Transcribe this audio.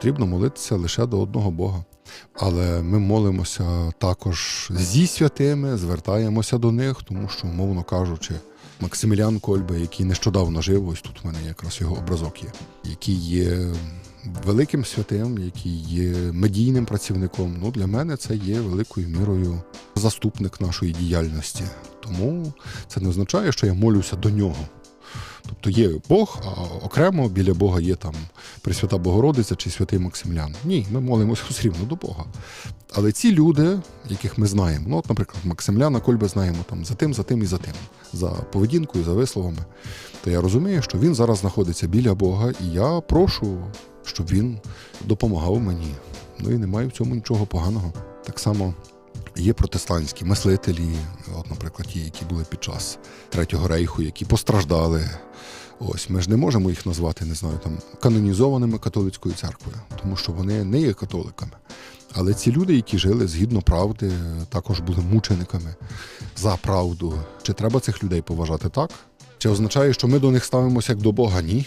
потрібно молитися лише до одного Бога. Але ми молимося також зі святими, звертаємося до них, тому що, умовно кажучи, Максимілян Кольба, який нещодавно жив, ось тут в мене якраз його образок є, який є великим святим, який є медійним працівником. Ну, для мене це є великою мірою заступник нашої діяльності. Тому це не означає, що я молюся до нього. Тобто є Бог, а окремо біля Бога є там Пресвята Богородиця чи святий Максимлян. Ні, ми молимося все рівно до Бога. Але ці люди, яких ми знаємо, ну, от, наприклад, Максимляна Кольби знаємо там за тим, за тим і за тим, за поведінкою, за висловами, то я розумію, що він зараз знаходиться біля Бога, і я прошу, щоб він допомагав мені. Ну і немає в цьому нічого поганого. Так само Є протестантські мислителі, от, наприклад, ті, які були під час Третього рейху, які постраждали. Ось ми ж не можемо їх назвати, не знаю, там канонізованими католицькою церквою, тому що вони не є католиками. Але ці люди, які жили згідно правди, також були мучениками за правду. Чи треба цих людей поважати так? Чи означає, що ми до них ставимося як до Бога? Ні.